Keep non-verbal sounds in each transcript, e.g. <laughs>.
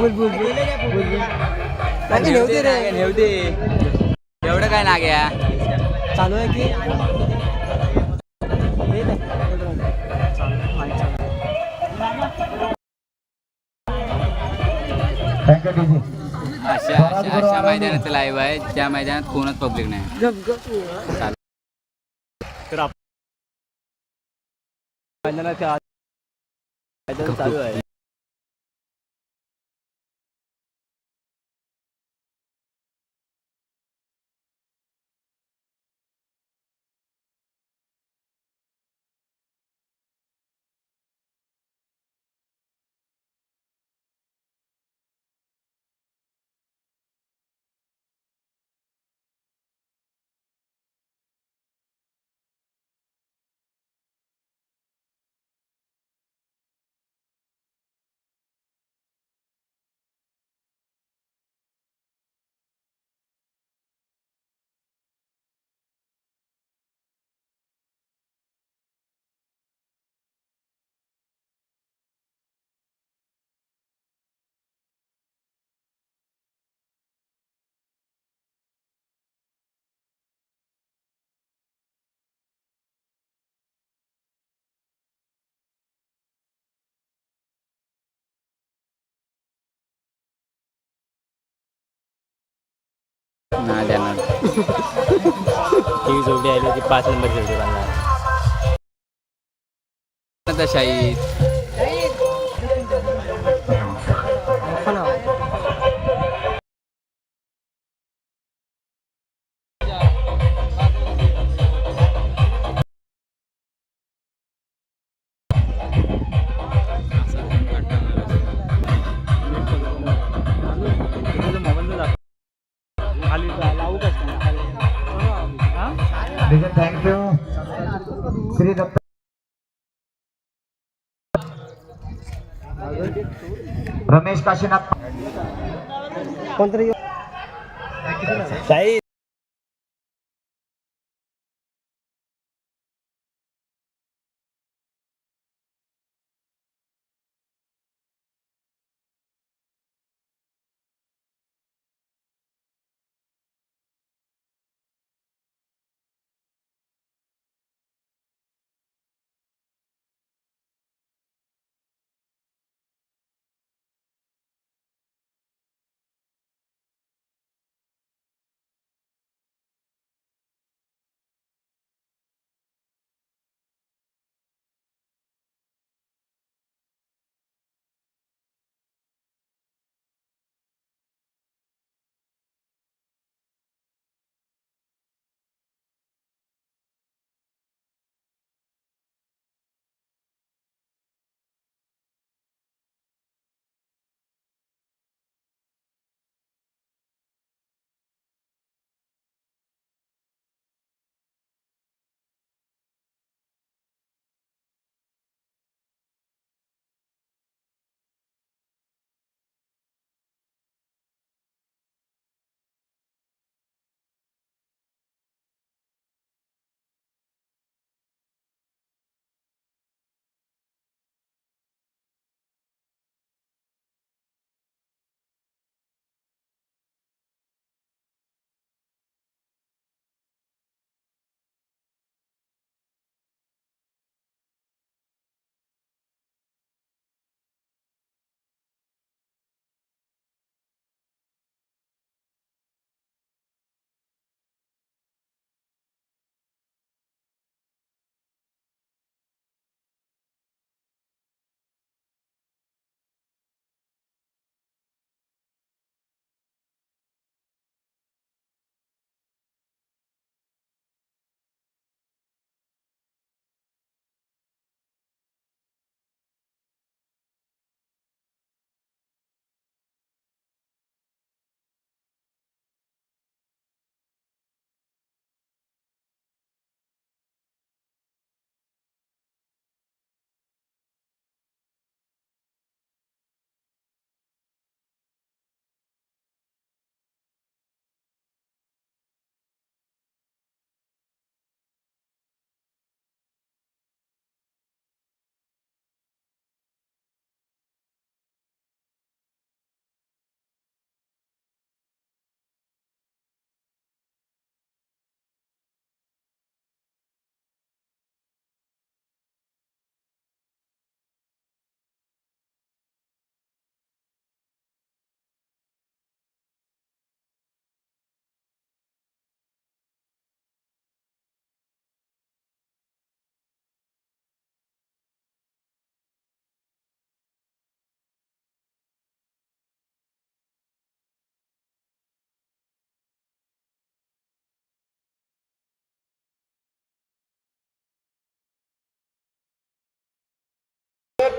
बोल बोल बोल. बोल बोल नागे नेवते रे. नेवते एवढं काय नाग्या चालू आहे की? अशा अशा अशा मैदानाचं लाईव्ह आहे. ज्या मैदानात कोणच पब्लिक नाही. तर मैदानाच्या चालू आहे. नाही देणार ही जोडी आली ती पाच नंबर जोडी बांधणार आता रमेश काशीनाथ. कोणतरी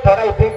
para el fin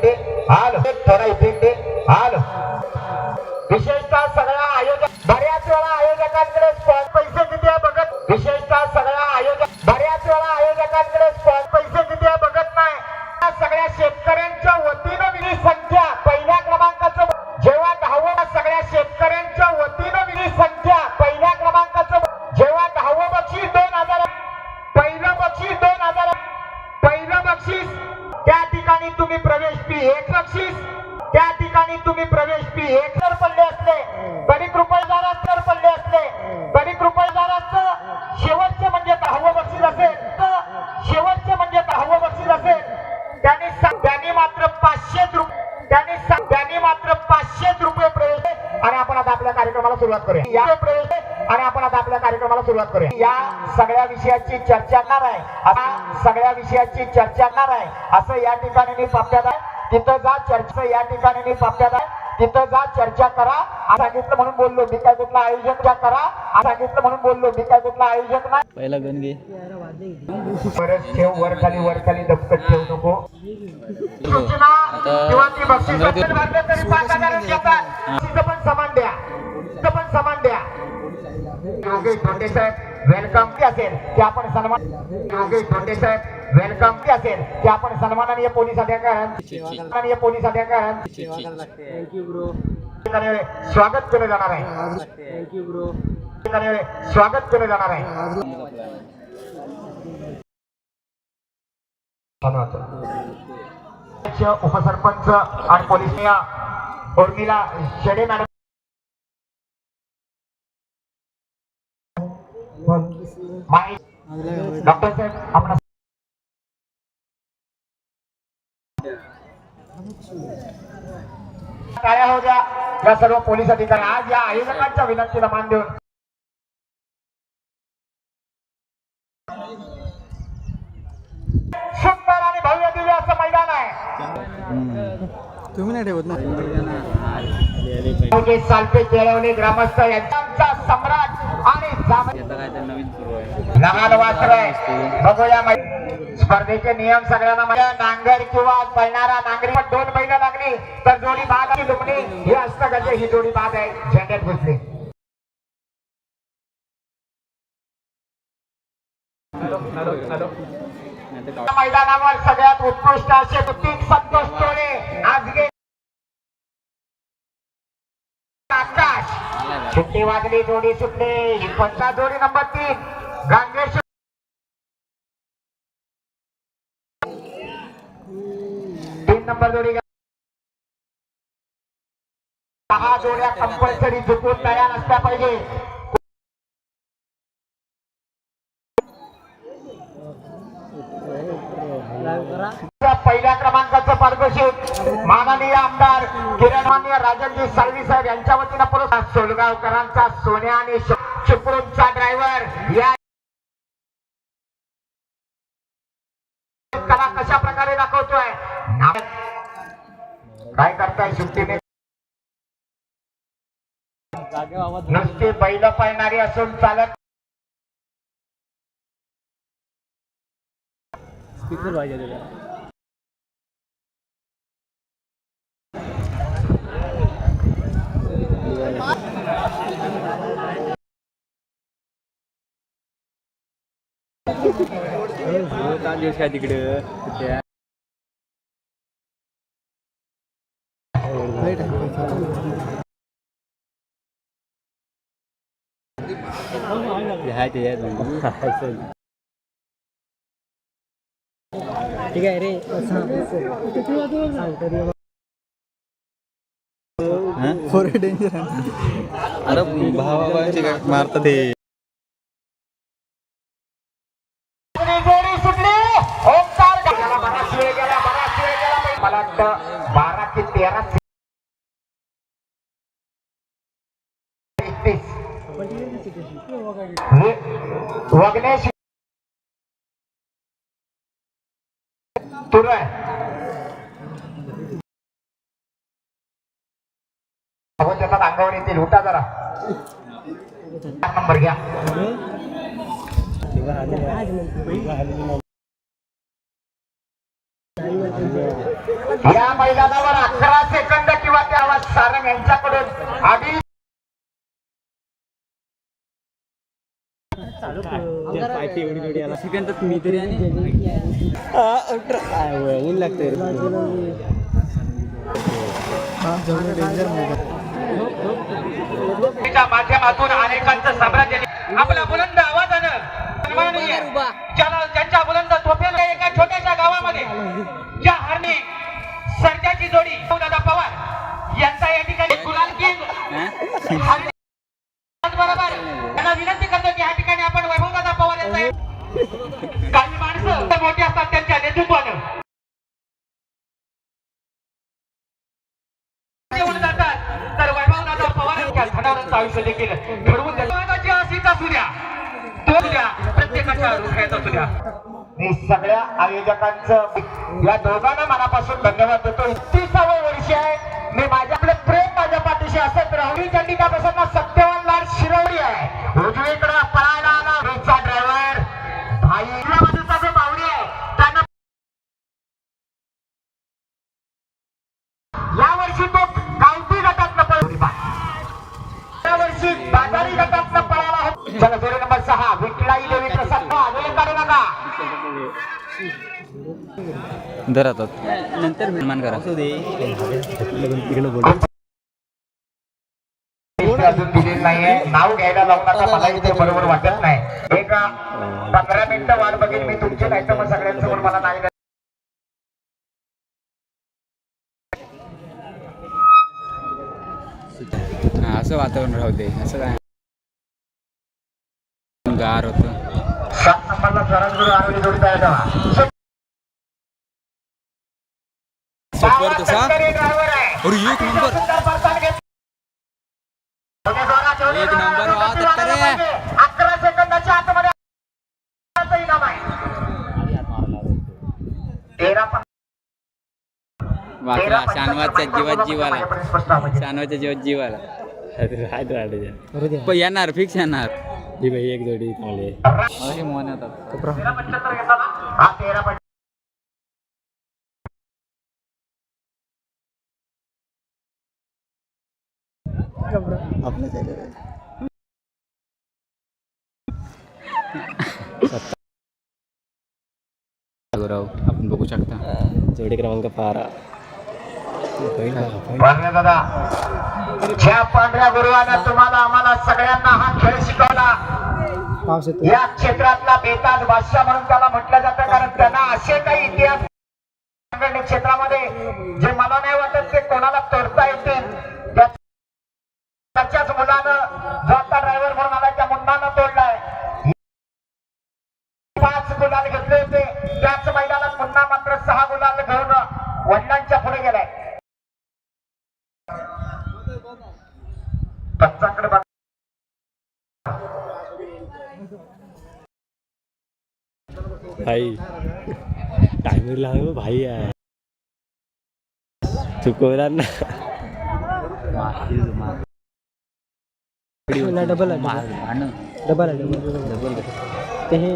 विषयाची चर्चा करणार आहे. असं या ठिकाणी मी पाप्यात आहे. तिथं जा चर्चा या ठिकाणी मी पाप्यात आहे. तिथं जा चर्चा करा. सांगितलं म्हणून बोललो मी काय कुठला आयोजक करा. सांगितलं म्हणून बोललो मी काय कुठला आयोजक नाही. पहिला गण घे. बरंच ठेव वर खाली वर खाली दबकत ठेवू नको. सूचना किंवा ती बक्षीस असेल भरलं तरी पाच हजार घेतात तिथं पण समान द्या. तिथं पण समान द्या. योगेश धोंडे साहेब वेलकम की असेल की आपण सन्मान योगेश धोंडे साहेब वेलकम की असेल की आपण सन्माननीय पोलीस अधिकारी सन्माननीय पोलीस अधिकारी थँक्यू ब्रो ठिकाणी स्वागत केलं जाणार आहे. स्वागत केलं जाणार आहे. उपसरपंच आणि police Urmila Shede madam doctor साहेब आपण टाळ्या हो द्या या सर्व पोलीस अधिकारी आज या आयोजकांच्या विनंतीला मान देऊन सुंदर आणि भव्य दिव्य असं मैदान आहे. तुम्ही नाही ठेवत ना योगेश सालपे केळवणे ग्रामस्थ यांचा सम्राट आणि लहान बघूया स्पर्धेचे नियम सगळ्यांना. नांगर किंवा पळणारा नांगरी पण दोन बैल लागली तर जोडी बाद लुकणी ही हस्तगजे ही जोडी बाद आहे? झेंड्यात घुसली मैदानावर सगळ्यात उत्कृष्ट असे संतोष टोळे आजगे आकाश सुट्टी वाजली जोडी सुटली. ही पंचा जोडी नंबर तीन. गांगेश तीन नंबर जोडी दहा जोड्या कंपल्सरी झुकून तयार असल्या पाहिजे. पहिल्या क्रमांकाचं पारितोषिक. माननीय आमदार किरण मान्य राजनजी साळवी साहेब यांच्या वतीनं सोलगावकरांचा सोन्या आणि श- चिपळूणचा ड्रायव्हर या कला कशा प्रकारे दाखवतोय काय करताय सुट्टीने नुसती बैल पाळणारी असून चालत स्पीकर पाहिजे काय तिकडे ठीक आहे रे. सांगतो अरे काय मारतात ते जोडी सुटली ओंकार गेला बराच वेळ गेला बराच वेळ गेला मला वाटतं बारा ते तेरा एकतीस वगनेश तुर त्याचा अंगावर येतील उठा जरा नंबर घ्या Thank you. या मैदानावर अकरा सेकंद किंवा त्यावर सारंग यांच्याकडून आधी मी तरी ऊन लागते माध्यमातून अनेकांचं साम्राज्य आपला बुलंद आवाजानं सन्माननीय. ज्याला ज्यांच्या बुलंद तोफेनं एका छोट्याशा गावामध्ये सरक्याची जोडी दादा पवार यांचा या ठिकाणी गुलाल किंग बरोबर. त्यांना विनंती करतो की या ठिकाणी आपण वैभवदादा पवार यांचा काही माणसं मोठी असतात त्यांच्या नेतृत्वानं. जातात. तर वैभवदादा पवार यांच्या धनावरांचं आयुष्य देखील घडवून असू द्या. तो द्या. प्रत्येकाच्या हृदयात असू द्या. मी सगळ्या आयोजकांचं या दोघांना मनापासून धन्यवाद देतो. तीसावं वर्ष आहे. मी माझ्या आपलं प्रेम माझ्या पाठीशी असत राहुली चंडिकापासून सत्यवान लाल शिरवडी आहे. उजवीकडे पळायला आला. ड्रायव्हर धरतात नंतर निर्माण करा. इथे अजून दिलेली नाहीये नाव घ्यायला जाऊ नका मला इथे बरोबर वाटत नाही एक पंधरा मिनिटं वाट बघेन मी तुमचे नाही तर मग सगळ्यांचं पण मला नाही हा, असं वातावरण राहू दे. असं काय? गार होतं. सात नंबरला आरोग्य सफर तसा? अरे एक नंबर. एक नंबर वा, दोन्ही दत्तर रे. पाहिजे. अकरा सेकंदाच्या आतमध्ये इनाम आहे. तेरा वाचला शानवाच्या जीवात जीवाला. शानवाच्या जीवात जीवाला. पण येणार फिक्स येणार. ही बाई एक जोडी चांगली मन येतात. गौरव आपण बघू शकता. जोडी क्रमांक बारा. पांढऱ्या दादा. ज्या पांढऱ्या गुरुवानं तुम्हाला आम्हाला सगळ्यांना हा खेळ शिकवला या क्षेत्रातला बेताज बादशाह म्हणून त्याला म्हटलं जातं कारण त्यांना असे काही इतिहास क्षेत्रामध्ये जे मला नाही वाटत ते कोणाला तोडता येतील त्याच्याच मुलानं जो आता ड्रायव्हर म्हणून आला त्या मुलानं तोडलाय. पाच गुलाल घेतले होते. त्याच मैदानात पुन्हा मात्र सहा गुलाल घेऊन वडिलांच्या पुढे गेलाय. पंचाकडे बघा. भाई टायमिंग लागलो भाई आहे चुकवला ना. डबल डबल डबल ते हे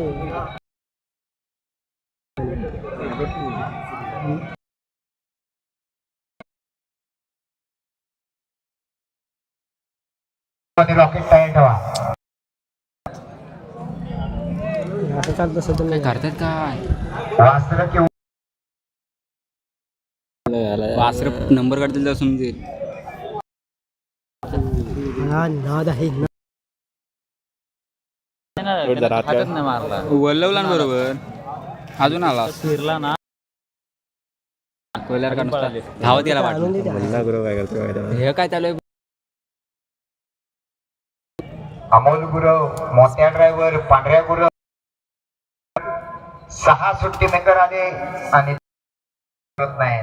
रॉकेट तयार ठेवा. असं चालतं काय करतात काय? वासरं वासर नंबर काढतील तर समजेल. हा नाद आहे ना वल्लवला ना बरोबर अजून आला फिरला ना का नुसता धावत गेला गुरु काय करतो काय त्याला? हे काय चालू आहे अमोल गुरव मोठ्या ड्रायव्हर पांढऱ्या गुरव सहा सुट्टी मेकर आले आणि होत नाही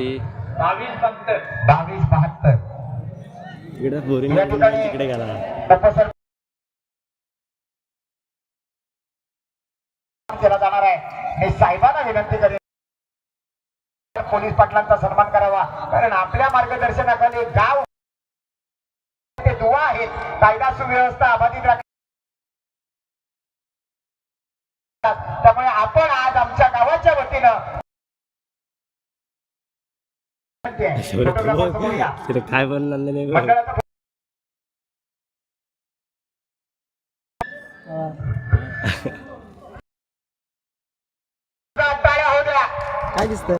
बावीस फक्त बावीस बहात्तर. इकडे बोरिंग या ठिकाणी- तिकडे गेला उपसर केला जाणार आहे. मी साहेबांना विनंती करेन. पोलीस पाटलांचा सन्मान करावा. कारण आपल्या मार्गदर्शनाखाली गाव ते दुवा आहेत. कायदा सुव्यवस्था अबाधित राख त्यामुळे आपण आज आमच्या गावाच्या वतीनं. तिथे काय बनणार नाही काय दिसत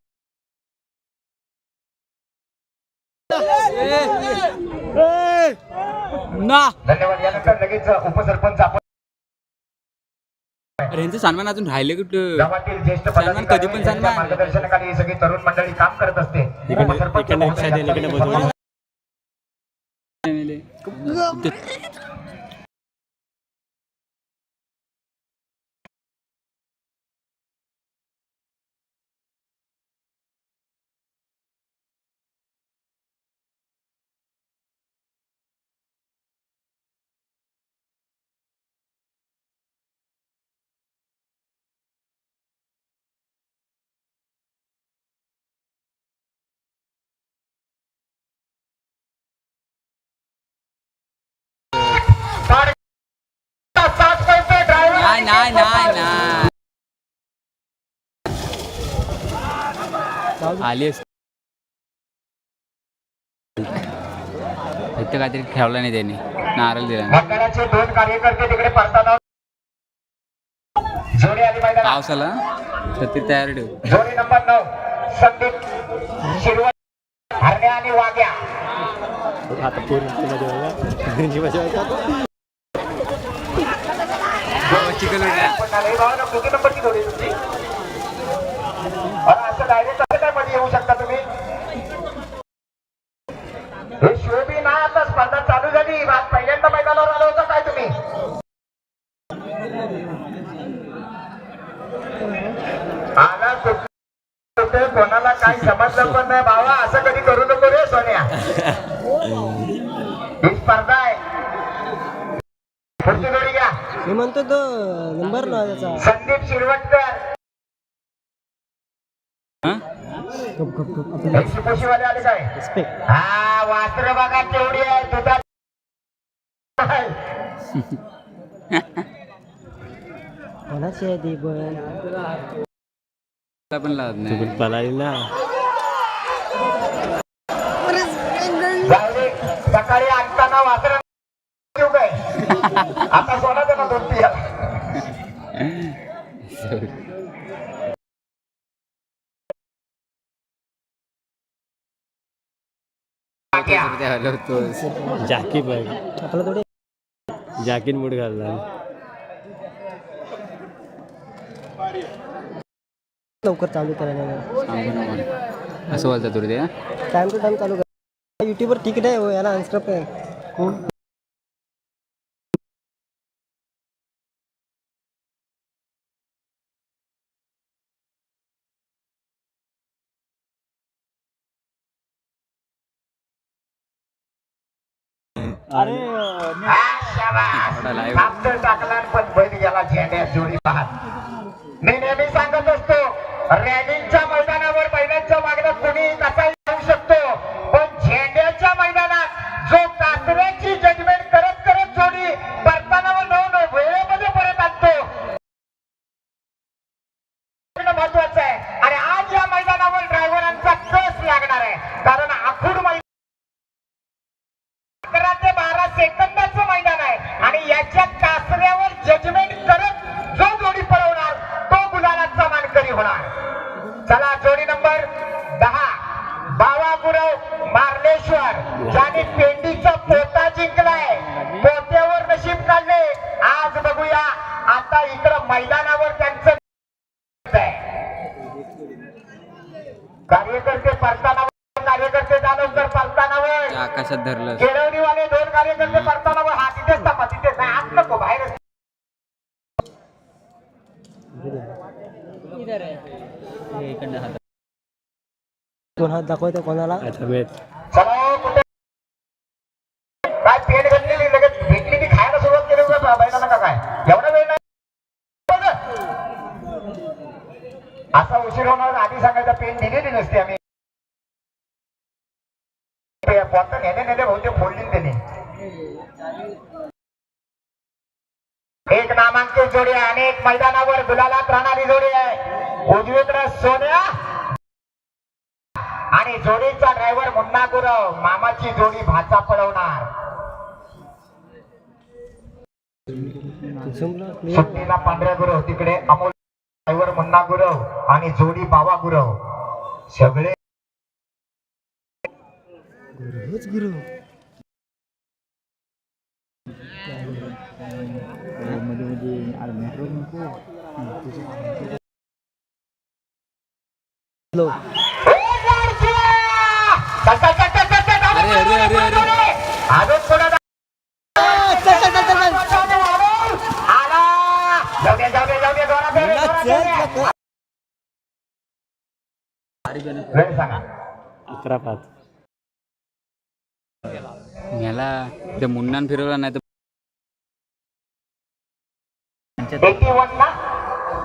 ना धन्यवाद यानंतर लगेच उपसरपंच आपण यांचं सन्मान अजून राहिले कुठं? गावातील ज्येष्ठ सन्मान कधी पण यांच्या सन्मान. मार्गदर्शनाखाली ही सगळी तरुण मंडळी काम करत असते. उपसरपंच महोदय यांचा. नाही नाही नाही. आली. इथं काहीतरी ठेवलं नाही त्यांनी. नारळ दिला नाही. मंडळाचे दोन कार्यकर्ते तिकडे पडताना जोडी आली मैदानात. पाऊस आला तर ती तयार ठेव. जोडी नंबर नऊ. संदीप शिरवत हरण्या आणि वाग्या आता. पोरींची मजा बघा. चिकन उडल्या. पण झालं. हे भावानं किती नंबरची जोडी तुमची अरे असं डायरेक्ट कसं काय मध्ये येऊ शकता तुम्ही हे शोभी ना आता स्पर्धा चालू झाली. पहिल्यांदा मैदानावर आलो होता. काय तुम्ही? आला कुठं- कुठे कोणाला काही समजलं पण नाही भावा असं कधी करू नको रे सोन्या. <laughs> ही स्पर्धा आहे. मी म्हणतो तो नंबर ना त्याचा. संदीप शिरवटकर. हं? शिपोशीवाले आले काय? रिस्पेक्ट वासर बघा केवढी आहे तुझा कोणाची आहे ती पण? लावत नाही. जाऊ दे सकाळी आणताना वासर काय? आता सोडा दे ना दोन पियाला हॅलो होतो. जॅकी पण आपला थोडे जॅकेट मूड घालला लवकर चालू करायला. असं बोलता तुला ते टाइम टू टाइम चालू कर. युट्यूबवर तिकीट आहे हो, याला अनस्टॉप आहे अरे टाकला पण बैल गेला झेंड्या जोडी पाहत. मी नेहमी सांगत असतो रॅलीच्या कोण हात दाखवते कोणाला? चला कुठे काय पेट घातलेली लगेच भेटली की खायला सुरुवात केली का बैलांना का काय. एवढा वेळ नाही. बघ. असा उशीर होणार आधी सांगायचा पेन दिलेली नसते आम्ही. बॉटल नेले नेले फोडली त्यांनी. एक नामांकित जोडी आहे आणि एक मैदानावर गुलालात राहणारी जोडी आहे. उजवीकडे सोन्या आणि जोडीचा ड्रायव्हर मुन्ना गुरव मामाची जोडी भाचा पळवणार. सुट्टीला पांढऱ्या गुरव तिकडे अमोल ड्रायव्हर मुन्ना गुरव आणि जोडी बाबा गुरव. सगळे गुरु हॅलो अरे, अरे, अजून आला जाऊ दे जाऊ दे जाऊ दे जोरात दे, जोरात दे. ह्याला ते मुन्नान फिरवला नाही तर एटी वन ना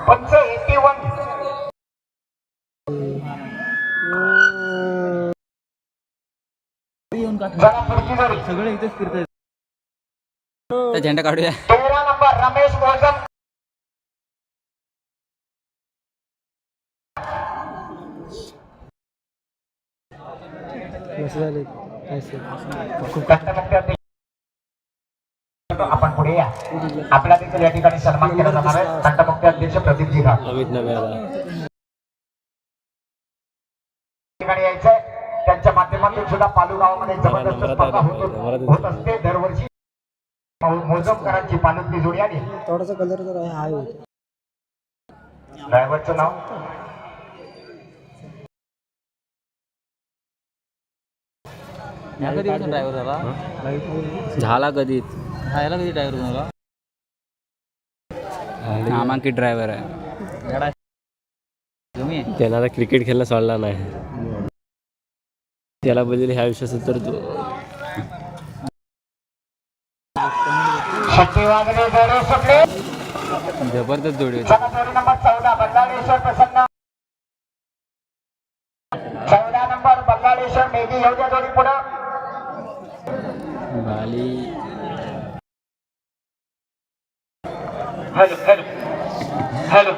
पंच एटी वन सगळे इथेच फिरतात त्या झेंडा काढूया. तेरा नंबर रमेश मोजम. आपण पुढे या. आपला देखील या ठिकाणी सन्मान केला जाणार आहे. कंटमुक्ती अध्यक्ष प्रदीपजी घाट ठिकाणी यायचंय. त्यांच्या माध्यमातून सुद्धा पालू गावामध्ये जबरदस्त स्पर्धा होत होत असते. दरवर्षी मोजमकरांची पालुकली जोडी आली. थोडासा कलर तर आहे हाय होतो ड्रायव्हरचं नाव? ड्रायव्हर झाला झाला कधीच कधी ड्रायव्हर झाला नामांकित ड्रायव्हर आहे. तुम्ही? त्याला आता क्रिकेट खेळणं सोडला नाही. त्याला बदल ह्या विषयात तर तू. शक्ती वागले जोडे सुटले जबरदस्त जोडी होती. Hello hello hello.